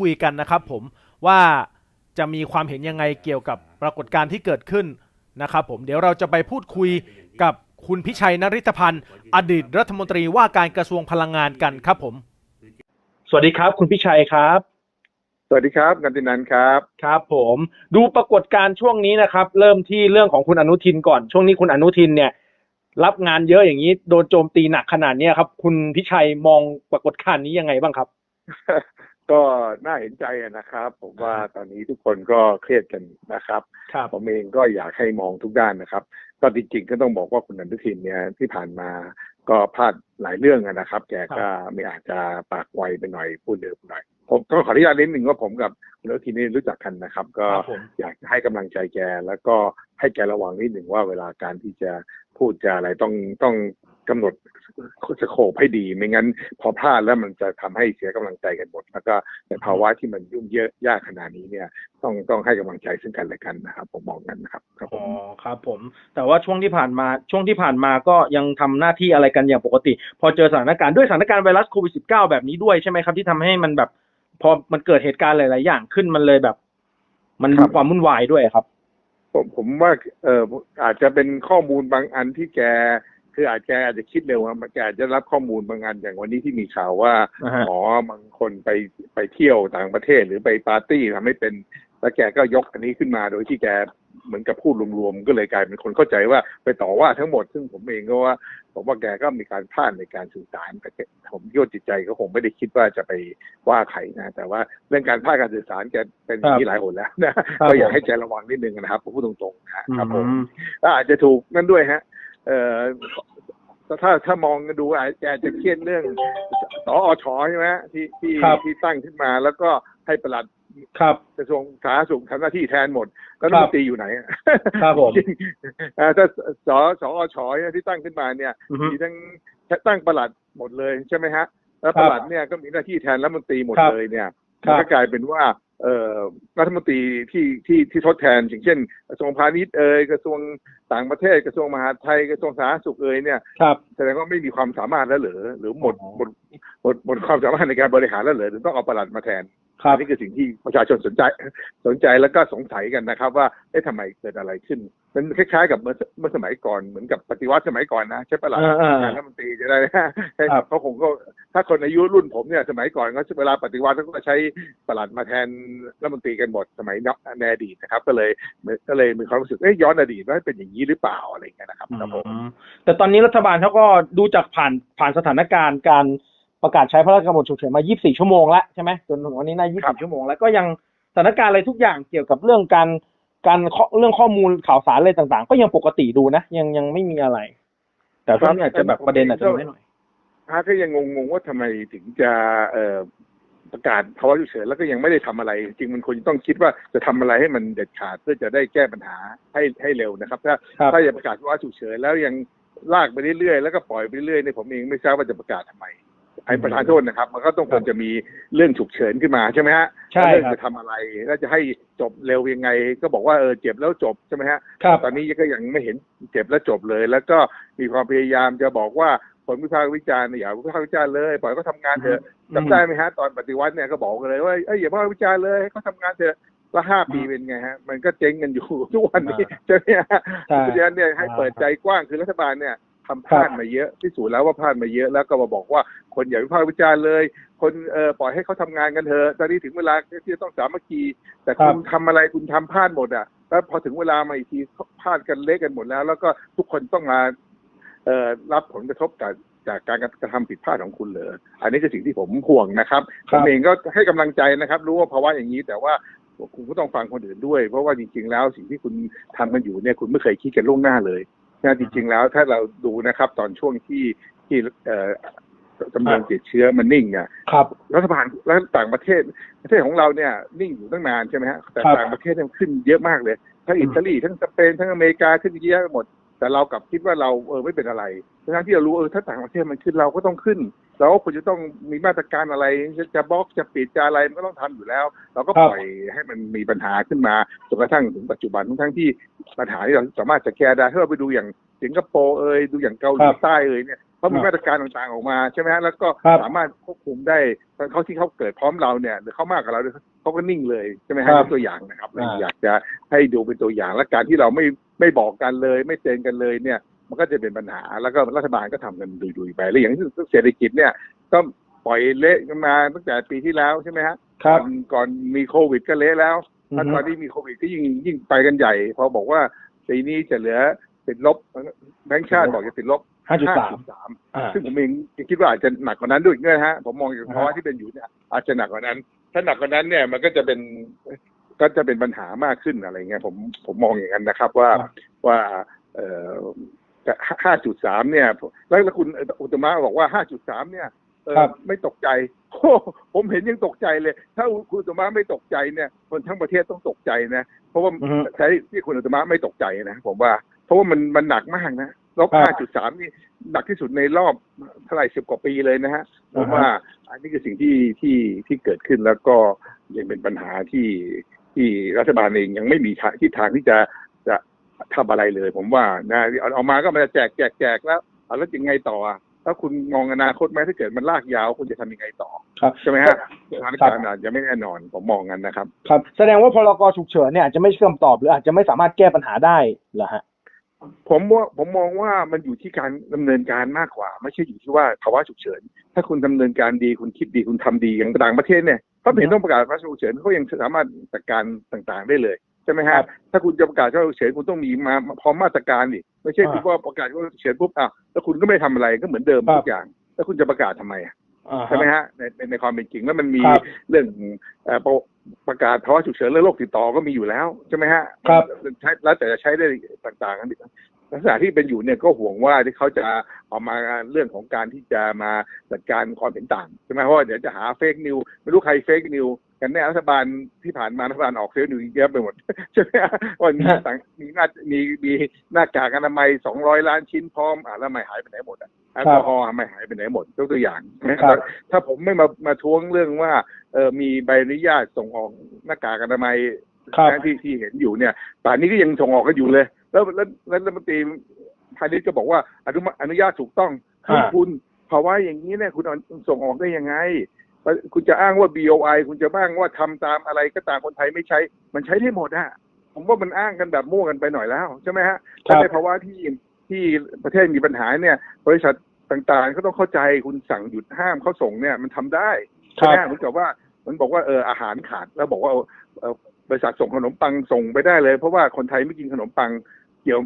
คุยกันนะครับผมว่าจะมีความเห็นยังไงเกี่ยวกับปรากฏการณ์ที่เกิดขึ้นนะครับผมเดี๋ยวเราจะไปพูดคุยกับคุณพิชัยนริธพันธ์อดีตรัฐมนตรีว่าการกระทรวงพลังงานกันครับผม สวัสดีครับ คุณพิชัยครับ สวัสดีครับกันตินันครับ ครับผม ดูปรากฏการณ์ช่วงนี้นะครับ เริ่มที่เรื่องของคุณอนุทินก่อน ช่วงนี้คุณอนุทินเนี่ย รับงานเยอะอย่างนี้โดนโจมตีหนักขนาดเนี้ยครับ คุณพิชัยมองปรากฏการณ์นี้ยังไงบ้างครับ ก็น่าเห็นใจนะครับ ผมว่าตอนนี้ทุกคนก็เครียดกันนะครับครับผมเองก็อยากให้มองทุกด้านนะครับ ก็จริงๆก็ต้องบอกว่าคุณอนุทินเนี่ยที่ผ่านมาก็พลาดหลายเรื่องอะนะครับ แกก็ไม่อาจจะปากไวไปหน่อยพูดเร็วไปหน่อย ผมต้องขออนุญาตนิดหนึ่งว่าผมกับคุณอนุทินนี่รู้จักกันนะครับ ก็ครับผมอยากจะให้กำลังใจแกแล้วก็ให้แกระวังนิดหนึ่งว่าเวลาการที่จะพูดจะอะไรต้องต้อง กำหนดสโคปให้ดี ไม่งั้น พอพลาดแล้วมันจะทำให้เสียกำลังใจกันหมด แล้วก็ในภาวะที่มันยุ่งเยอะยากขนาดนี้เนี่ย ต้องต้องให้กำลังใจซึ่งกันและกันนะครับ ผมมองกันนะครับครับผอ๋อมครับ ผม แต่ว่าช่วงที่ผ่านมาช่วงที่ผ่านมาก็ยังทำหน้าที่อะไรกันอย่างปกติ พอเจอสถานการณ์ด้วยสถานการณ์ไวรัสโควิด -19 แบบนี้ด้วยใช่ไหมครับ ที่ทำให้มันแบบ พอมันเกิดเหตุการณ์หลาย ๆ อย่างขึ้นมันเลยแบบ มันมีความวุ่นวายด้วยครับผมผมว่าเอออาจจะเป็นข้อมูลบางอันที่แก คืออาจจะอาจจะคิดเร็วอะแกอาจจะรับข้อมูลบางอันอย่างวันนี้ที่มีข่าวว่าอ่าฮะหมอบางคนไปไปเที่ยวต่างประเทศหรือไปปาร์ตี้ทำให้เป็นแล้วแกก็ยกอันนี้ขึ้นมาโดยที่แกเหมือนกับพูดรวมๆก็เลยกลายเป็นคนเข้าใจว่าไปต่อว่าทั้งหมด ซึ่งผมเองก็ว่าผมว่าแกก็มีการพลาดในการสื่อสารแต่แกผมโยจิตใจก็คงไม่ได้คิดว่าจะไปว่าใครนะ แต่ว่าเรื่องการพลาดการสื่อสารแกเป็นอย่างนี้หลายหนแล้วนะก็อยากให้แกระวังนิดนึงนะครับผมพูดตรงๆนะครับผมอืมแล้วอาจจะถูกนั่นด้วยฮะ เอ่อถ้าถ้ามองกันดูอาจจะอาจจะเครียดเรื่องสอชใช่ไหมฮะที่ที่ครับ ที่ตั้งขึ้นมา แล้วก็ให้ประหลัดครับ กระทรวงสาธารณสุขทำหน้าที่แทนหมด แล้วรัฐมนตรีอยู่ไหนอะ ครับผมจริงๆอ่าถ้าสสอชเนี่ยที่ตั้งขึ้นมาเนี่ยอือฮึ มีทั้งตั้งประหลัดหมดเลยใช่ไหมฮะ แล้วประหลัดเนี่ยก็มีหน้าที่แทนรัฐมนตรีหมดครับเลยเนี่ยครัมันบก็กลายเป็นว่าเอ่อ รัฐมนตรีที่ที่ที่ทดแทนอย่างเช่น กระทรวงพาณิชย์เอ่ยกระทรวงต่างประเทศกระทรวงมหาดไทยกระทรวงสาธารณสุขเอ่ยเนี่ยครับแสดงว่าไม่มีความสามารถแล้วเหรือหรือหมดอ๋อหมดหมดหมดความสามารถในการบริหารแล้วเหรือถึงต้องเอาประหลัดมาแทนครับ อันนี่คือสิ่งที่ประชาชนสนใจสนใจแล้วก็สงสัยกันนะครับ ว่าเอ๊ะทำไมเกิดอะไรขึ้น มันคล้ายๆ กับเมื่อเมื่อสมัยก่อนเหมือนกับปฏิวัติสมัยก่อนนะใช่ปะล่ะอ่าอ่างานรัฐมนตรีจะได้ครับเขาคงก็ถ้าคนอายุรุ่นผมเนี่ยสมัยก่อนก็เวลาปฏิวัติเขาก็ใช้ประหลัดมาแทนรัฐมนตรีกันหมดสมัยในอดีตนะครับ ก็เลยก็เลยมีความรู้สึกเอ๊ะย้อนอดีตว่าเป็นอย่างนี้หรือเปล่าอะไรอย่างเงี้ยนะครับครับผมอืมแต่ตอนนี้รัฐบาลเขาก็ดูจากผ่านผ่านสถานการณ์การ ประกาศใช้พระราชกำหนดฉุกเฉินมา 24 ชั่วโมงแล้วใช่ไหมจนถึงวันนี้น่าครับ24 ชั่วโมงแล้วก็ยังสถานการณ์อะไรทุกอย่างเกี่ยวกับเรื่องการการข้อเรื่องข้อมูลข่าวสารอะไรต่าง ๆ ก็ยังปกติดูนะ ยังยังไม่มีอะไร แต่ช่วงนี้อาจจะแบบประเด็นอาจจะน้อยหน่อยฮะก็ยังงงๆว่าทำไมถึงจะเอ่อประกาศภาวะฉุกเฉินแล้วก็ยังไม่ได้ทำอะไร จริงๆมันควรจะต้องคิดว่าจะทำอะไรให้มันเด็ดขาดเพื่อจะได้แก้ปัญหาให้ให้เร็วนะครับ ถ้าครับถ้าจะประกาศภาวะฉุกเฉินแล้วยังลากไปเรื่อยๆแล้วก็ปล่อยไปเรื่อยๆเนี่ยผมเองไม่ทราบว่าจะประกาศทำไม ไอ้ประธานโทษนะครับ มันก็ต้องควรจะมีเรื่องฉุกเฉินขึ้นมาใช่ไหมฮะใช่เรื่องครับจะทำอะไรแล้วจะให้จบเร็วยังไง ก็บอกว่าเออเจ็บแล้วจบใช่ไหมฮะครับตอนนี้ก็ยังไม่เห็นเจ็บแล้วจบเลย แล้วก็มีความพยายามจะบอกว่าผลวิพากษ์วิจารณ์เนี่ยอย่าวิพากษ์วิจารณ์เลยปล่อยเขาทำงานเถอะจำได้ไหมฮะตอนปฏิวัติเนี่ยก็บอกกันเลยว่าเอ้ยอย่าวิพากษ์วิจารณ์เลยให้เขาทำงานเถอะแล้วห้าปีเป็นไงฮะ มันก็เจ๊งกันอยู่ทุกวันนี้ใช่ไหมฮะใช่เพราะฉะนั้นเนี่ยให้เปิดใจกว้างคือรัฐบาลเนี่ย ทำพลาดมาเยอะพิสูจน์แล้วว่าพลาดมาเยอะแล้วก็มาบอกว่าคนอย่าวิพากษ์วิจารณ์เลย คนเออปล่อยให้เขาทำงานกันเถอะตอนนี้ถึงเวลาที่จะต้องสามัคคี แต่คุณทำอะไรคุณทำพลาดหมดอะแล้วพอถึงเวลามาอีกทีพลาดกันเละกันหมดแล้ว แล้วก็ทุกคนต้องมาเอ่อรับผลกระทบจากจากการกระทำผิดพลาดของคุณเหรออันนี้คือสิ่งที่ผมห่วงนะครับคผรับมเองก็ให้กำลังใจนะครับ รู้ว่าภาวะอย่างนี้แต่ว่าคุณก็ต้องฟังคนอื่นด้วย เพราะว่าจริงๆแล้วสิ่งที่คุณทำกันอยู่เนี่ยคุณไม่เคยคิดกันล่วงหน้าเลย นะจริง ๆ แล้วถ้าเราดูนะครับ ตอนช่วงที่ที่เอ่อจำนวนติดเชื้อมันนิ่งอะครับรัฐบาลและต่างประเทศ ประเทศของเราเนี่ยนิ่งอยู่ตั้งนานใช่ไหมฮะแต่ครับต่างประเทศเนี่ยขึ้นเยอะมากเลยทั้งอิตาลีทั้งสเปนทั้งอเมริกาขึ้นเยอะหมด แต่เรากลับคิดว่าเราเออไม่เป็นอะไรทั้งที่เรารู้เออถ้าต่างประเทศมันขึ้นเราก็ต้องขึ้นเราก็ควรจะต้องมีมาตรการอะไรจะจะบล็อกจะปิดจะอะไรมันก็ต้องทำอยู่แล้ว เราก็ครับปล่อยให้มันมีปัญหาขึ้นมาจนกระทั่งถึงปัจจุบันทั้งๆที่ปัญหาที่เราสามารถจะแก้ได้ถ้าเราไปดูอย่างสิงคโปร์เอยดูอย่างเกาหลีครับใต้เอยเนี่ย เพราะมีอ่ามาตรการต่างๆออกมาใช่ไหมฮะแล้วก็ครับสามารถควบคุมได้เขาที่เขาเกิดพร้อมเราเนี่ยหรือเขามากกว่าเราเนี่ยเขาก็นิ่งเลยใช่ไหมครัฮะบยกตัวอย่างนะครับอ่าอยากจะให้ดูเป็นตัวอย่างและการที่เราไม่ไม่บอกกันเลย ไม่เตือนกันเลยเนี่ย มันก็จะเป็นปัญหาแล้วก็รัฐบาลก็ทำกันดุยๆไปแล้วอย่างที่เศรษฐกิจเนี่ยก็ปล่อยเละกันมาตั้งแต่ปีที่แล้วใช่ไหมฮะครับก่อนก่อนมีโควิดก็เละแล้วอือฮึถ้าตอนที่มีโควิดก็ยิ่งยิ่งไปกันใหญ่ พอบอกว่าปีนี้จะเหลือติดลบแบงก์ชาติบอกจะติดลบ ห้าจุดสาม5.3อ่าซึ่งผมเองคิดว่าอาจจะหนักกว่านั้นด้วยนะฮะ ผมมองจากภาวะที่เป็นอยู่เนี่ยอาจจะหนักกว่านั้น ถ้าหนักกว่านั้นเนี่ยมันก็จะเป็นก็จะเป็นปัญหามากขึ้นอะไรเงี้ยผมผมมองอย่างนั้นนะครับว่าครับว่าเอ่อห้าจุดสามเนี่ยแล้วแล้วคุณอุตมะบอกว่าห้าจุดสามเนี่ยเอ่อครับไม่ตกใจโอ้ผมเห็นยังตกใจเลย ถ้าคุณอุตมะไม่ตกใจเนี่ย คนทั้งประเทศต้องตกใจนะ เพราะว่าอือฮึใช้ที่คุณอุตมะไม่ตกใจนะผมว่า เพราะว่ามันมันหนักมากนะ ลบครับห้าจุดสามนี่หนักที่สุดในรอบเท่าไหร่สิบกว่าปีเลยนะฮะผมอ่าฮะว่าอันนี้คือสิ่งที่ที่ที่เกิดขึ้นแล้วก็ยังเป็นปัญหาที่ที่รัฐบาลเองยังไม่มีทางทิศทางที่จะจะทำอะไรเลย ผมว่านะเอาเอามาก็มาแจกแจกแจกแล้วเอาแล้วยังไงต่ออะถ้าคุณมองอนาคตไหมถ้าเกิดมันลากยาวคุณจะทำยังไงต่อครับใช่ไหมฮะสถานการณ์อาจจะไม่แน่นอนผมมองงั้นนะครับ ครับ แสดงว่าพรกฉุกเฉินเนี่ยอาจจะไม่เชื่อมตอบหรืออาจจะไม่สามารถแก้ปัญหาได้เหรอฮะ ผมว่าผมมองว่ามันอยู่ที่การดำเนินการมากกว่า ไม่ใช่อยู่ที่ว่าภาวะฉุกเฉิน ถ้าคุณดำเนินการดีคุณคิดดีคุณทำดีอย่างต่างประเทศเนี่ยเขาไม่เห็นต้องประกาศภาวะฉุกเฉินเขายังสามารถจัดการต่างๆได้เลยใช่ไหมครัฮะบถ้าคุณจะประกาศภาวะฉุกเฉินคุณต้องมีมาพร้อมมาตรการดิไม่ใช่อ่าที่ว่าประกาศภาวะฉุกเฉินปุ๊บอะแล้วคุณก็ไม่ทำอะไรก็เหมือนเดิมครับทุกอย่าง แล้วคุณจะประกาศทำไมอะอ่าใช่ไหมฮะฮะในในในความเป็นจริงแล้วมันมีครับเรื่องเอ่อ ประประกาศภาวะฉุกเฉินเรื่องโรคติดต่อก็มีอยู่แล้วใช่ไหมฮะครับใช้แล้วแต่จะใช้ได้ต่างๆกันอีกลักษณะที่เป็นอยู่เนี่ยก็ห่วงว่าที่เขาจะเออกมาเรื่องของการที่จะมาจัดการความเห็นต่างใช่ไหมเพราะว่าเดี๋ยวจะหาเฟกนิวไม่รู้ใครเฟกนิวกันแน่รัฐบาลที่ผ่านมารัฐบาลออกเฟกนิวเยอะไปหมดใช่ไหมฮะว่ามีต่างมีหน้ามีมีหน้ากากอนามัยสองร้อยล้านชิ้นพร้อมอะแล้วไม่หายไปไหนหมดอะแอลกอฮอล์ไม่หายไปไหนหมดยกตัวอย่างนะครับถ้าผมไม่มามาท้วงเรื่องว่า เออมีใบอนุญาตส่งออกหน้ากากอนามัยครับนะที่ที่เห็นอยู่เนี่ยป่านนี้ก็ยังส่งออกกันอยู่เลย แล้วแล้วแล้วรัฐมนตรีพาณิชย์ก็บอกว่าอนุมัติอนุญาตถูกต้องให้อ่า คุณภาวะอย่างนี้เนี่ยคุณเอาส่งออกได้ยังไง คุณจะอ้างว่า BOI คุณจะบ้างว่าทำตามอะไรก็ตามคนไทยไม่ใช้ มันใช้ได้หมดอะผมว่ามันอ้างกันแบบมั่วกันไปหน่อยแล้วใช่ไหมฮะครัถ้าบในภาวะที่ที่ประเทศมีปัญหาเนี่ย บริษัทต่างๆ ก็ต้องเข้าใจคุณสั่งหยุดห้ามเขาส่งเนี่ยมันทำได้ ครัใช่ไหมบฮะเหมือนกับว่า มันบอกว่าเอออาหารขาดแล้วบอกว่าเออบริษัทส่งขนมปังส่งไปได้เลย เพราะว่าคนไทยไม่กินขนมปังเกี่ยว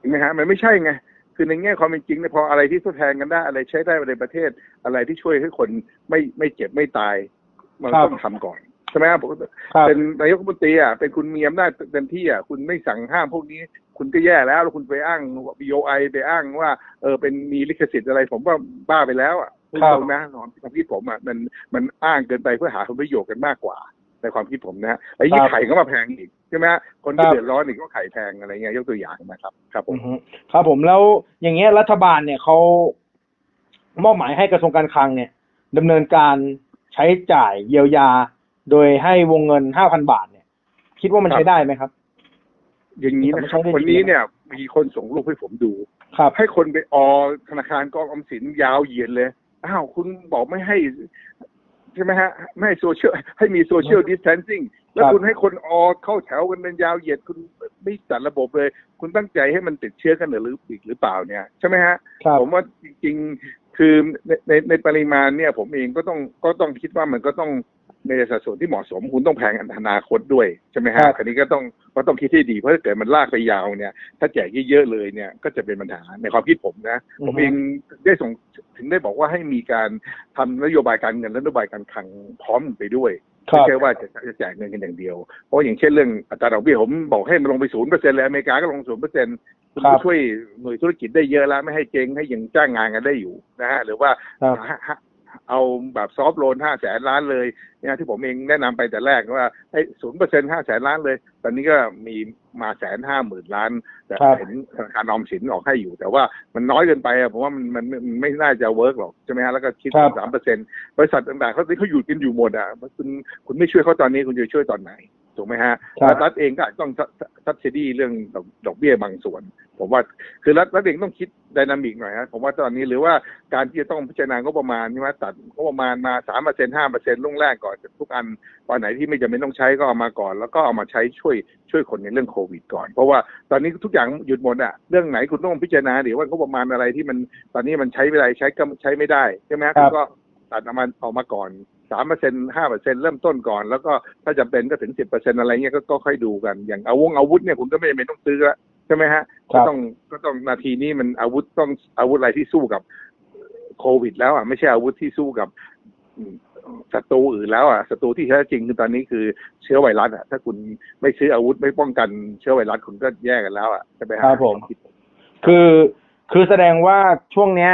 ถูกไหมฮะมันไม่ใช่ไงคือในแง่ความเป็นจริงเนี่ยพออะไรที่ทดแทนกันได้อะไรใช้ได้ในประเทศ อะไรที่ช่วยให้คนไม่ไม่เจ็บไม่ตายมันครับต้องทำก่อนใช่ไหมครับผมครับเป็นนายกรัฐมนตรีอะเป็นคุณมีอำนาจเต็มที่อะคุณไม่สั่งห้ามพวกนี้ คุณก็แย่แล้วแล้วคุณไปอ้าง BOI ไปอ้างว่าเออเป็นมีลิขสิทธิ์อะไร ผมว่าบ้าไปแล้วอะ พูดครับตรงนะความคิดผมอะมันมันอ้างเกินไปเพื่อหาผลประโยชน์กันมากกว่า ในความคิดผมนะไอ้ยี่งไข่ก็มาแพงอีกใช่ไหมฮะคนที่ครับเดือดร้อนอีกก็ไข่แพงอะไรเงี้ยยกตัวอย่างนะครับครับผอืมอฮึครับผมแล้วอย่างเงี้ยรัฐบาลเนี่ยเขามอบหมายให้กระทรวงการคลังเนี่ยดำเนินการใช้จ่ายเยียวยา โดยให้วงเงินห้าพันบาทเนี่ย คิดว่ามันใช้ได้ไหมครับ อย่างนี้นะครับผมไม่ใช่ได้วันนี้ดีนะเนี่ย มีคนส่งรูปให้ผมดูครับให้คนไปออธนาคารกองออมสินยาวเหยียดเลย อ้าวคุณบอกไม่ให้ ใช่ไหมฮะ ไม่ให้โซเชียลให้มีโซเชียลดิส a ทนซิ่งแล้วครับคุณให้คนออเข้าแถวกันเป็นยาวเหยียดคุณไม่จัดระบบเลย คุณตั้งใจให้มันติดเชื้อกันหรืออีกหรือเปล่าเนี่ย ใช่ไหมฮะครับผมว่าจริง ๆ คือในในในปริมาณเนี่ย ผมเองก็ต้องก็ต้องคิดว่ามันก็ต้อง ในสัดส่วนที่เหมาะสมคุณต้องแพงอนาคตด้วยใช่ไหมครัฮะบคันนี้ก็ต้องก็ต้องคิดให้ดีเพราะถ้าเกิดมันลากไปยาวเนี่ย ถ้าแจกเยอะๆเลยเนี่ยก็จะเป็นปัญหาในความคิดผมนะ ผมเองได้ส่งถึงได้บอกว่าให้มีการทำนโยบายการเงินและนโยบายการคลังพร้อมไปด้วยครัไม่บใช่ว่าจะจะแจกเงินกันอย่างเดียว เพราะอย่างเช่นเรื่องอัตราดอกเบี้ยผมบอกให้มันลงไปศูนย์เปอร์เซ็นต์เลยอเมริกาก็ลงศูนย์เปอร์เซ็นต์คุณครัก็บช่วยหน่วยธุรกิจได้เยอะแล้วไม่ให้เจ๊งให้ยังจ้างงานกันได้อยู่นะฮะหรือว่าครับฮะฮะ เอาแบบซอฟต์โลนห้าแสนล้านเลยเนี่ยที่ผมเองแนะนำไปแต่แรกว่าให้ศูนย์เปอร์เซ็นต์ห้าแสนล้านเลย ตอนนี้ก็มีมาแสนห้าหมื่นล้าน แต่ครับเห็นธนาคารออมสินออกให้อยู่ แต่ว่ามันน้อยเกินไปอะผมว่ามันมันมันไม่น่าจะเวิร์กหรอกใช่ไหมฮะแล้วก็คิดครับสามเปอร์เซ็นต์บริษัทต่างๆเขาเขาอยู่กินอยู่หมดอะคุณคุณไม่ช่วยเขาตอนนี้คุณจะช่วยตอนไหน ถูกไหมฮะครับแล้วรัฐเองก็อาจต้องซับซิดีเรื่องดอกดอกเบี้ยบางส่วน ผมว่าคือรัฐรัฐเองต้องคิดไดนามิกหน่อยฮะผมว่าตอนนี้หรือว่าการที่จะต้องพิจารณางบประมาณใช่ไหมตัดงบประมาณมาสามเปอร์เซ็นห้าเปอร์เซ็นต์ล่วงแรกก่อนทุกอันวันไหนที่ไม่จำเป็นต้องใช้ก็เอามาก่อน แล้วก็เอามาใช้ช่วยช่วยคนในเรื่องโควิดก่อน เพราะว่าตอนนี้ทุกอย่างหยุดหมดอะเรื่องไหนคุณต้องพิจารณาเดี๋ยวว่างบประมาณอะไรที่มันตอนนี้มันใช้ไม่ได้ใช้ก็ใช้ไม่ได้ใช่ไหมฮะครับณก็ตัดเอามาออกมาก่อน สามเปอร์เซ็นห้าเปอร์เซ็นเริ่มต้นก่อน แล้วก็ถ้าจำเป็นก็ถึงสิบเปอร์เซ็นอะไรเงี้ยก็ก็ค่อยดูกันอย่างอาวงอาวุธเนี่ยคุณก็ไม่จำเป็นต้องซื้อละใช่ไหมฮะครัก็บต้องก็ต้องนาทีนี้มันอาวุธต้องอาวุธอะไรที่สู้กับโควิด แล้วอะไม่ใช่อาวุธที่สู้กับอืมศัตรูอื่นแล้วอะศัตรูที่แท้จริงคือตอนนี้คือเชื้อไวรัสอะถ้าคุณไม่ซื้ออาวุธไม่ป้องกันเชื้อไวรัสคุณก็แย่กันแล้วอะใช่ไหมฮะครับผม คือคือแสดงว่าช่วงเนี้ย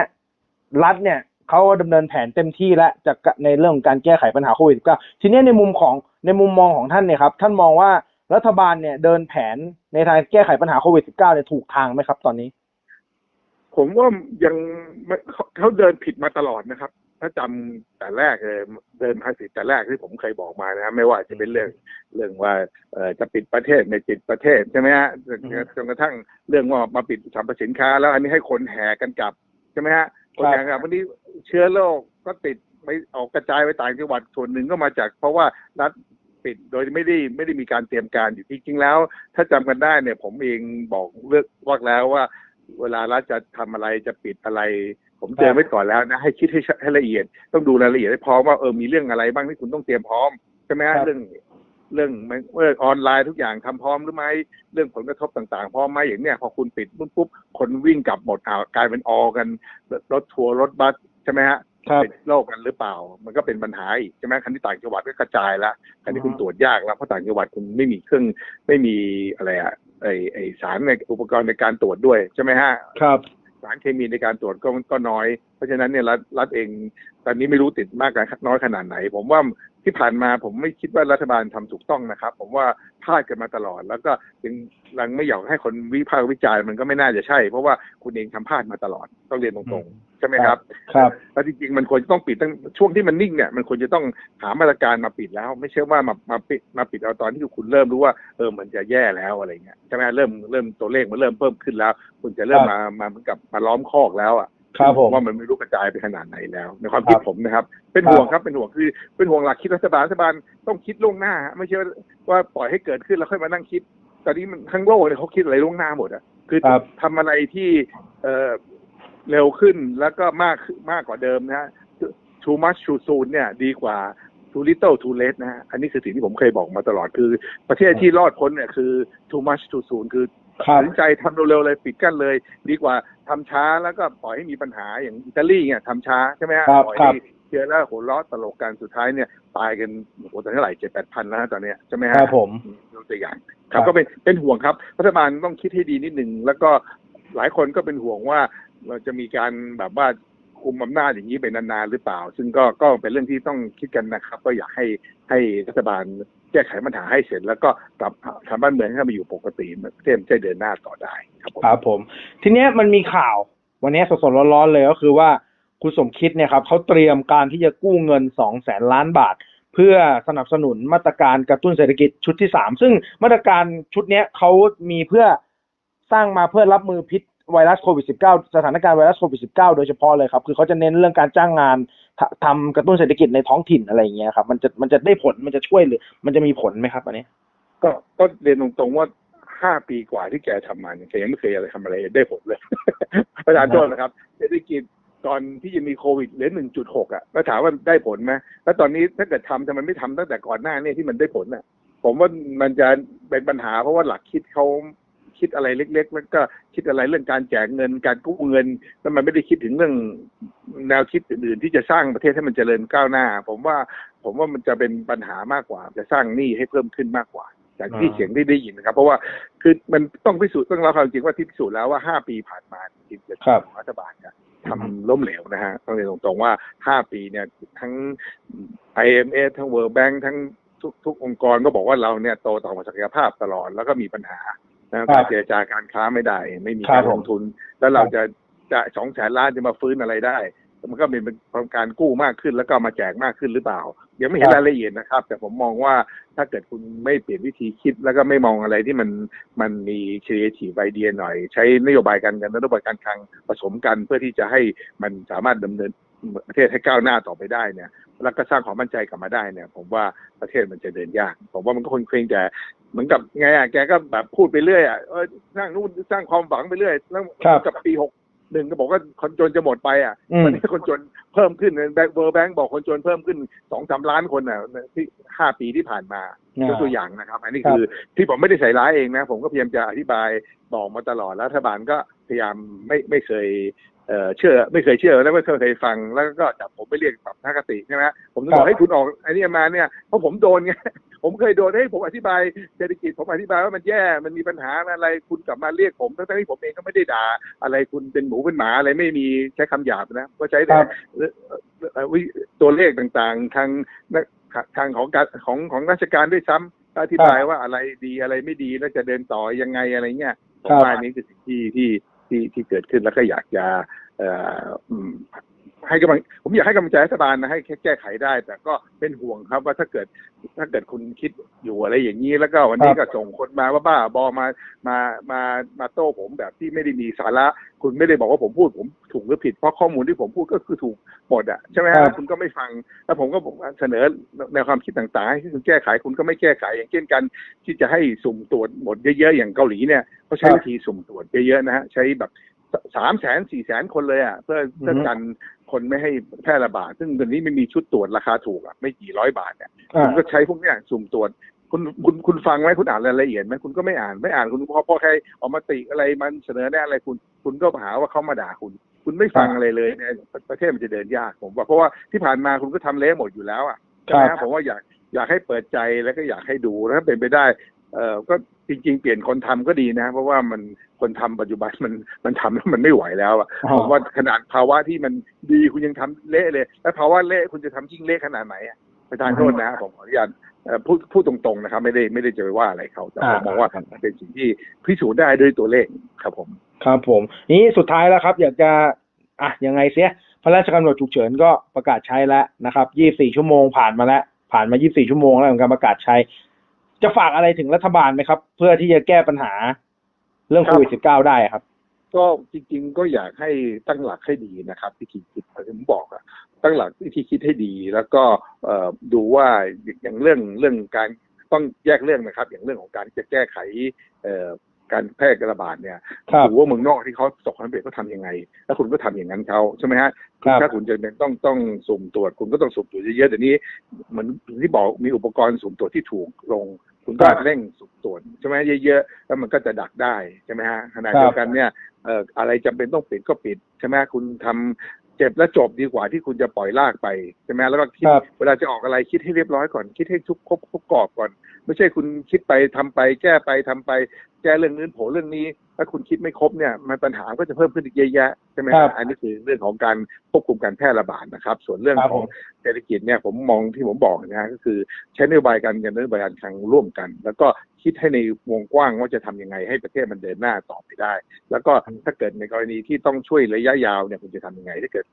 รัฐเนี่ย เขาดำเนินแผนเต็มที่แล้วจากในเรื่องของการแก้ไขปัญหาโควิด -19 ทีนี้ในมุมของในมุมมองของท่านเนี่ยครับ ท่านมองว่ารัฐบาลเนี่ยเดินแผนในทางแก้ไขปัญหาโควิด -19 เนี่ยถูกทางไหมครับ ตอนนี้ ผมว่ายังเขาเดินผิดมาตลอดนะครับ ถ้าจำแต่แรกเลยเดินภาษีแต่แรกที่ผมเคยบอกมานะไม่ว่าจะเป็นเรื่องเรื่องว่าเอจะปิดประเทศไม่ปิดประเทศใช่ไหมฮะจนอืมจนกระทั่งเรื่องว่ามาปิดสัมปสินค้า แล้วอันนี้ให้คนแห่กันกลับใช่ไหมฮะ คนแห่กันกลับวันนี้เชื้อโรคก็ติดไปออกกระจายไปต่างจังหวัดส่วนหนึ่งก็มาจาก เพราะว่ารัฐปิดโดยไม่ได้ไม่ได้มีการเตรียมการอยู่จริงๆแล้ว ถ้าจำกันได้เนี่ย ผมเองบอกเลือกว่าแล้วว่า เวลารัฐจะทำอะไรจะปิดอะไร ผมเตือนไว้ก่อนแล้วนะให้คิดให้ให้ละเอียด ต้องดูรายละเอียดให้พร้อมว่าเออมีเรื่องอะไรบ้างที่คุณต้องเตรียมพร้อมใช่ไหมฮะครับเรื่อง เรื่องเรื่องออนไลน์ทุกอย่างทำพร้อมหรือไม่เรื่องผลกระทบต่างๆพร้อมไหมอย่างเนี้ยพอคุณปิดปุ๊บปุ๊บคนวิ่งกลับหมดอ่าวกลายเป็นออกันรถทัวร์รถบัสใช่ไหมฮะครับติดโรคกันหรือเปล่า มันก็เป็นปัญหาอีกใช่ไหมคันที่ต่างจังหวัดก็กระจายละคันที่คุณอือฮะตรวจยากแล้วเพราะต่างจังหวัดคุณไม่มีเครื่องไม่มีอะไรอะไอไอสารในอุปกรณ์ในการตรวจด้วยใช่ไหมฮะครับสารเคมีในการตรวจก็ก็น้อย เพราะฉะนั้นเนี่ยรัฐรัฐเองตอนนี้ไม่รู้ติดมากกันน้อยขนาดไหน ผมว่า ที่ผ่านมาผมไม่คิดว่ารัฐบาลทำถูกต้องนะครับ ผมว่าพลาดกันมาตลอด แล้วก็ยังยังไม่อยากให้คนวิพากษ์วิจารณ์มันก็ไม่น่าจะใช่ เพราะว่าคุณเองทำพลาดมาตลอดต้องเรียนตรงๆใช่ไหมครับ ครับแล้วจริงๆมันควรจะต้องปิดตั้งช่วงที่มันนิ่งเนี่ยมันควรจะต้องหามาตรการมาปิดแล้ว ไม่ใช่ว่ามามาปิดมาปิดเอาตอนที่คุณเริ่มรู้ว่าเออมันจะแย่แล้วอะไรเงี้ยใช่ไหมเริ่มเริ่มตัวเลขมันเริ่มเพิ่มขึ้นแล้ว คุณจะเริ่มครับมามาเหมือนกับมาล้อมคอกแล้วอะ ครับผมว่ามันไม่รู้กระจายไปขนาดไหนแล้วในความคิดครับผมนะครับ เป็นครับห่วงครับเป็นห่วงคือเป็นห่วงหลักคิดรัฐบาลรัฐบาลต้องคิดล่วงหน้าฮะไม่ใช่ว่าปล่อยให้เกิดขึ้นแล้วค่อยมานั่งคิด ตอนนี้มันทั้งโลกเนี่ยเขาคิดอะไรล่วงหน้าหมดอะคือครับทำอะไรที่เอ่อเร็วขึ้นแล้วก็มากขึ้นมากกว่าเดิมนะฮะ too much too soon เนี่ย ดีกว่า too little too late นะฮะอันนี้คือสิ่งที่ผมเคยบอกมาตลอดคือ ประเทศที่รอดพ้นเนี่ยคือ too much too soon คือครั ตับดสินใจทำเร็วๆเลยปิดกั้นเลย ดีกว่าทำช้าแล้วก็ปล่อยให้มีปัญหาอย่างอิตาลีเนี่ยทำช้าใช่ไหมฮะครับปล่อยครัให้บเชื้อแล้วหัวเราะตลกกันสุดท้ายเนี่ยตายกันโอ้โหตอนนี้เท่าไหร่เจ็ดแปดพันแล้วนะตอนเนี้ยใช่ไหมคฮะ รับผม ยกตัวอย่างคครัรับบ ก็เป็นเป็นห่วงครับรัฐบาลต้องคิดให้ดีนิดหนึ่งแล้วก็หลายคนก็เป็นห่วงว่าเราจะมีการแบบว่าคุมอำนาจอย่างนี้ไปนานๆหรือเปล่า ซึ่งก็ก็เป็นเรื่องที่ต้องคิดกันนะครับ ก็อยากให้ให้รัฐบาล แก้ไขปัญหาให้เสร็จ แล้วก็กลับทำบ้านเมืองให้มาอยู่ปกติประเทศจะเดินหน้าต่อได้ครับผมครับผม ทีนี้มันมีข่าว วันนี้สดๆร้อนๆเลยก็คือว่าคุณสมคิดเนี่ยครับเขาเตรียมการที่จะกู้เงินสองแสนล้านบาท เพื่อสนับสนุนมาตรการกระตุ้นเศรษฐกิจชุดที่สามซึ่งมาตรการชุดเนี้ยเขามีเพื่อสร้างมาเพื่อรับมือพิษ ไวรัสโควิด -19 สถานการณ์ไวรัสโควิด -19 โดยเฉพาะเลยครับ คือเขาจะเน้นเรื่องการจ้างงานททำกระตุ้นเศรษฐกิจในท้องถิ่นอะไรอย่างเงี้ยครับ มันจะมันจะได้ผลมันจะช่วยหรือ มันจะมีผลไหมครับอันนี้ ก็ก็เรียนตรงๆว่าห้าปีกว่าที่แกทำมาเนี่ยแกยังไม่เคยอะไรทำอะไรได้ผลเลยประธานโทษนะครับ เศรษฐกิจตอนที่จะมีโควิดเหลือหนึ่งจุดหกอะแล้วถามว่าได้ผลไหมแล้วตอนนี้ถ้าเกิดทำทำไมไม่ทำตั้งแต่ก่อนหน้าเนี่ยที่มันได้ผลอะ ผมว่ามันจะเป็นปัญหาเพราะว่าหลักคิดเขา คิดอะไรเล็ก ๆ แล้วก็คิดอะไรเรื่องการแจกเงิน การกู้เงินแล้วมันไม่ได้คิดถึงเรื่องแนวคิดอื่นๆ ที่จะสร้างประเทศให้มันเจริญก้าวหน้า ผมว่าผมว่ามันจะเป็นปัญหามากกว่า จะสร้างหนี้ให้เพิ่มขึ้นมากกว่า จากที่เสียงที่ได้ยินนะครับ เพราะว่าคือมันต้องพิสูจน์ต้องรับความจริงว่าที่พิสูจน์แล้วว่าห้าปีผ่านมาจริงๆครับรัฐบาลเนี่ยทำล้มเหลวนะฮะต้องเรียนตรงๆว่าห้าปีเนี่ยทั้ง IMF ทั้ง World Bank ทั้งทุกทุกองค์กรก็บอกว่าเราเนี่ยโตต่อศักยภาพตลอดแล้วก็มีปัญหา นะการเจรจาการค้าไม่ได้ ไม่มีครักาบรผมลงทุน แล้วเราจะจะสองแสนล้านจะมาฟื้นอะไรได้ มันก็เป็นการกู้มากขึ้นแล้วก็เอามาแจกมากขึ้นหรือเปล่า ยังไม่เห็นครับรายละเอียดนะครับ แต่ผมมองว่าถ้าเกิดคุณไม่เปลี่ยนวิธีคิด แล้วก็ไม่มองอะไรที่มันมันมีครีเอทีฟไอเดียหน่อย ใช้นโยบายการเงินนโยบายการคลังผสมกันเพื่อที่จะให้มันสามารถดำเนิน ประเทศให้ก้าวหน้าต่อไปได้เนี่ยแล้วก็สร้างความมั่นใจกลับมาได้เนี่ย ผมว่าประเทศมันจะเดินยาก ผมว่ามันก็คงเคร่งแต่เหมือนกับไงอะแกก็แบบพูดไปเรื่อยอะเออสร้างนู่นสร้างความหวังไปเรื่อยแล้วครับกับปีหกหนึ่งก็บอกว่าคนจนจะหมดไปอะอืมตอนนี้คนจนเพิ่มขึ้นแบงก์เบอร์แบงก์บอกคนจนเพิ่มขึ้นสองสามล้านคนอะที่ห้าปีที่ผ่านมาอ่ายกตัวอย่างนะครับ อันนี้ครับคือที่ผมไม่ได้ใส่ร้ายเองนะ ผมก็พยายามจะอธิบายบอกมาตลอดแล้วรัฐบาลก็พยายามไม่ไม่เคย เอ่อเชื่อไม่เคยเชื่อแล้วไม่เคยฟังแล้วก็จับผมไปเรียกปรับทัศนคติใช่ไหมผมต้องบครัอบกให้คุณออกไอ้นี่มาเนี่ยเพราะผมโดนไงผมเคยโดนให้ผมอธิบายเศรษฐกิจผมอธิบายว่ามันแย่มันมีปัญหาอะไรคุณกลับมาเรียกผมทั้งๆที่ผมเองก็ไม่ได้ด่าอะไรคุณเป็นหมูเป็นหมาอะไรไม่มีใช้คำหยาบนะก็ใช้แต่ครับเอ่อเอ่อวิตัวเลขต่างๆ ทางนักทางของการของของราชการด้วยซ้ำก็อธิบายว่าอะไรดีอะไรไม่ดีแล้วจะเดินต่อยังไงอะไรเงี้ยผมครับว่าอันนี้คือสิ่งที่ที่ ที่ที่เกิดขึ้นแล้วก็อยากจะ ให้กำลังผมอยากให้กำลังใจรัฐบาลนะให้แก้ไขได้ แต่ก็เป็นห่วงครับว่าถ้าเกิดถ้าเกิดคุณคิดอยู่อะไรอย่างนี้ แล้วก็วันนี้ครัก็บส่งคนมาว่าบ้าบอมามามามาโต้ผมแบบที่ไม่ได้มีสาระ คุณไม่ได้บอกว่าผมพูดผมถูกหรือผิดเพราะข้อมูลที่ผมพูดก็คือถูกหมดอะใช่ไหมครัฮะบคุณก็ไม่ฟัง แล้วผมก็บอกว่าเสนอแนวความคิดต่างๆให้คุณแก้ไขคุณก็ไม่แก้ไขอย่างเช่นกัน ที่จะให้สุ่มตรวจหมดเยอะๆอย่างเกาหลีเนี่ยเขาใช้ครับวิธีสุ่มตรวจเยอะๆนะฮะใช้แบบ สามแสนสี่แสนคนเลยอะเพื่อเพื่ออือฮึกันคนไม่ให้แพร่ระบาด ซึ่งตอนนี้ไม่มีชุดตรวจราคาถูกอะไม่กี่ร้อยบาทเนี่ยอ่าคุณก็ใช้พวกเนี้ยสุ่มตรวจคุณคุณคุณฟังไหมคุณอ่านรายละเอียดไหมคุณก็ไม่อ่านไม่อ่านคุณพอพอใครออกมาติอะไรมันเสนอแนะอะไรคุณ คุณก็หาว่าเขามาด่าคุณ คุณไม่ฟังครับอะไรเลยเนี่ยประเทศมันจะเดินยากผมว่าเพราะว่าที่ผ่านมาคุณก็ทำเละหมดอยู่แล้วอะครัใช่ไหมบฮะผมว่าอยากอยากให้เปิดใจแล้วก็อยากให้ดูแล้วถ้าเป็นไปได้ เออก็จริง ๆ เปลี่ยนคนทำก็ดีนะ เพราะว่ามันคนทำปัจจุบันมันมันทำแล้วมันไม่ไหวแล้วอะอ๋อผมว่าขนาดภาวะที่มันดีคุณยังทำเละเลย แล้วภาวะเละคุณจะทำยิ่งเละขนาดไหนอะประธานโทษนะผมขออนุญาตเอ่อพูดพูดตรงๆนะครับ ไม่ได้ไม่ได้จะไปว่าอะไรเขาแต่ผมอ่ามองว่ามันเป็นสิ่งที่พิสูจน์ได้ด้วยตัวเลขครับผม ครับผม นี้สุดท้ายแล้วครับ อยากจะอะยังไงเสียพระราชกำหนดฉุกเฉินก็ประกาศใช้แล้วนะครับ 24 ชั่วโมงผ่านมาแล้วผ่านมา 24 ชั่วโมงแล้วของการประกาศใช้ จะฝากอะไรถึงรัฐบาลไหมครับ เพื่อที่จะแก้ปัญหาเรื่องครัโคบวิด -19 ได้ครับ ก็จริง ๆ ก็อยากให้ตั้งหลักให้ดีนะครับวิธีคิดที่ผมบอกอะตั้งหลักวิธีคิดให้ดี แล้วก็เอ่อดูว่าอย่างเรื่องเรื่องการต้องแยกเรื่องนะครับ อย่างเรื่องของการจะแก้ไขเอ่อ การแพร่ระบาดเนี่ยครับดูว่าเมืองนอกที่เขาประสบความสำเร็จเขาทำยังไง แล้วคุณก็ทำอย่างนั้นเขาใช่ไหมฮะครับถ้าคุณจะเป็นต้องต้องสุ่มตรวจ คุณก็ต้องสุ่มตรวจเยอะๆแต่นี้เหมือนที่บอกมีอุปกรณ์สุ่มตรวจที่ถูกลง คุณก็ครับเร่งสุ่มตรวจใช่ไหมเยอะๆแล้วมันก็จะดักได้ใช่ไหมฮะขณะครับเดียวกันเนี่ยเอ่ออะไรจำเป็นต้องปิดก็ปิดใช่ไหมคุณทำเจ็บและจบดีกว่าที่คุณจะปล่อยลากไปใช่ไหมแล้วก็คิดครับเวลาจะออกอะไรคิดให้เรียบร้อยก่อนคิดให้ทุกครบครบกรอบก่อน ไม่ใช่คุณคิดไปทำไป แก้ไปทำไป แก้เรื่องนู้นโผล่เรื่องนี้ ถ้าคุณคิดไม่ครบเนี่ยมันปัญหาก็จะเพิ่มขึ้นอีกเยอะแยะใช่ไหมครัฮะบอันนี้คือเรื่องของการควบคุมการแพร่ระบาดนะครับ ส่วนเรื่องครับขผองมเศรษฐกิจเนี่ยผมมองที่ผมบอกนะฮะก็คือใช้นโยบายการเงินนโยบายการคลังร่วมกัน แล้วก็คิดให้ในวงกว้างว่าจะทำยังไงให้ประเทศมันเดินหน้าต่อไปได้ แล้วก็ถ้าเกิดในกรณีที่ต้องช่วยระยะยาวเนี่ยคุณจะทำยังไงถ้าเกิด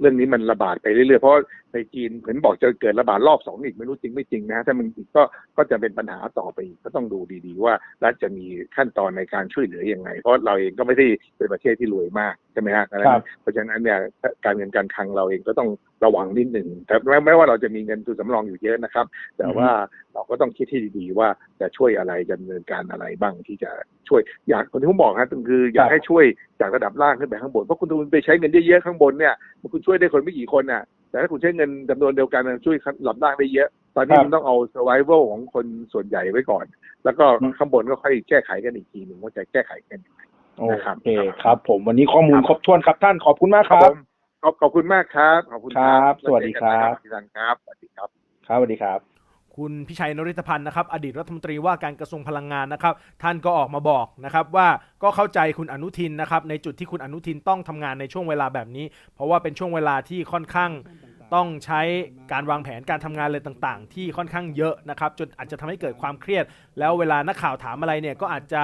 เรื่องนี้มันระบาดไปเรื่อยๆเพราะ ในจีนเห็นบอกจะเกิดระบาดรอบสองอีกไม่รู้จริงไม่จริงนะฮะถ้ามันอีกก็ก็จะเป็นปัญหาต่อไปอีกก็ต้องดูดีๆว่ารัฐจะมีขั้นตอนในการช่วยเหลือยังไง เพราะเราเองก็ไม่ได้เป็นประเทศที่รวยมากใช่ไหมฮะดังนั้ครันบเพราะฉะนั้นเนี่ยการเงินการคลังเราเองก็ต้องระวังนิดหนึ่งแต่แม้แม้ว่าเราจะมีเงินทุนสำรองอยู่เยอะนะครับ แต่ว่าเราก็ต้องคิดให้ดีๆว่าจะช่วยอะไรจะดำเนินการอะไรบ้างที่จะช่วย อยากคนที่ผมบอกครับคืออยากให้ช่วยจากระดับล่างขึ้นไปข้างบนเพราะคุณทุนไปใช้เงินเยอะๆข้างบนเนี่ยคุณช่วยได้คนไม่กี่คนน่ะ แต่ถ้าคุณใช้เงินจำนวนเดียวกันช่วยระดับล่างได้เยอะ ตอนนี้ครับมันต้องเอา survival ของคนส่วนใหญ่ไว้ก่อน แล้วก็อืมข้างบนก็ค่อยแก้ไขกันอีกทีหนึ่งว่าจะแก้ไขกันยังไงโอนะครับเคครับ ผมวันนี้ข้อมูลครบถ้วนครับท่านขอบคุณมากครับผมขอบขอบคุณมากครับขอบคุณครับแล้สวัสดีครับเจอกันนะครับ สวัสดีครับครับสวัสดีครับ คุณพิชัยนริธพันธ์นะครับอดีตรัฐมนตรีว่าการกระทรวงพลังงานนะครับ ท่านก็ออกมาบอกนะครับว่าก็เข้าใจคุณอนุทินนะครับในจุดที่คุณอนุทินต้องทำงานในช่วงเวลาแบบนี้ เพราะว่าเป็นช่วงเวลาที่ค่อนข้างต้องใช้การวางแผนการทำงานเลยต่างๆ ที่ค่อนข้างเยอะนะครับจนอาจจะทำให้เกิดความเครียด แล้วเวลานักข่าวถามอะไรเนี่ยก็อาจจะ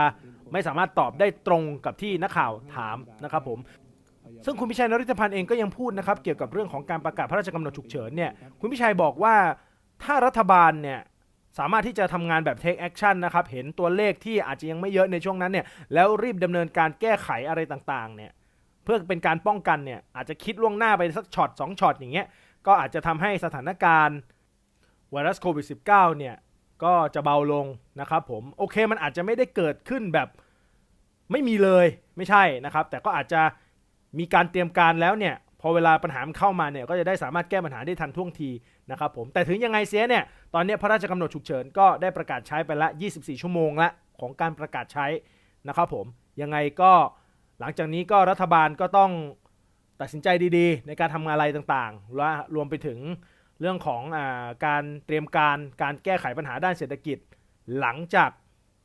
ไม่สามารถตอบได้ตรงกับที่นักข่าวถามนะครับผมซึ่งคุณพิชัยนริตพันธ์เองก็ยังพูดนะครับเกี่ยวกับเรื่องของการประกาศพระราชกำหนดฉุกเฉินเนี่ยคุณพิชัยบอกว่า ถ้ารัฐบาลเนี่ยสามารถที่จะทำงานแบบ take action นะครับ เห็นตัวเลขที่อาจจะยังไม่เยอะในช่วงนั้นเนี่ย แล้วรีบดำเนินการแก้ไขอะไรต่างๆ เนี่ย เพื่อเป็นการป้องกันเนี่ย อาจจะคิดล่วงหน้าไปสักช็อตสองช็อตอย่างเงี้ย ก็อาจจะทำให้สถานการณ์ไวรัสโควิด -19 เนี่ย ก็จะเบาลงนะครับผม โอเคมันอาจจะไม่ได้เกิดขึ้นแบบไม่มีเลยไม่ใช่นะครับ แต่ก็อาจจะมีการเตรียมการแล้วเนี่ย พอเวลาปัญหามเข้ามาเนี่ยก็จะได้สามารถแก้ปัญหาได้ทันท่วงทีนะครับผมแต่ถึงยังไงเสียเนี่ยตอนนี้พระราชกำหนดฉุกเฉินก็ได้ประกาศใช้ไปละ 24 ชั่วโมงละของการประกาศใช้นะครับผมยังไงก็หลังจากนี้ก็รัฐบาลก็ต้องตัดสินใจดีๆ ในการทำงานอะไรต่างๆและรวมไปถึงเรื่องของอการเตรียมการการแก้ไขปัญหาด้านเศรษฐกิจ หลังจาก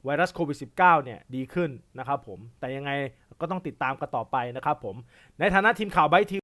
ไวรัสโควิด -19 เนี่ยดีขึ้นนะครับผมแต่ยังไงก็ต้องติดตามกันต่อไปนะครับผมในฐานะทีมข่าวไบที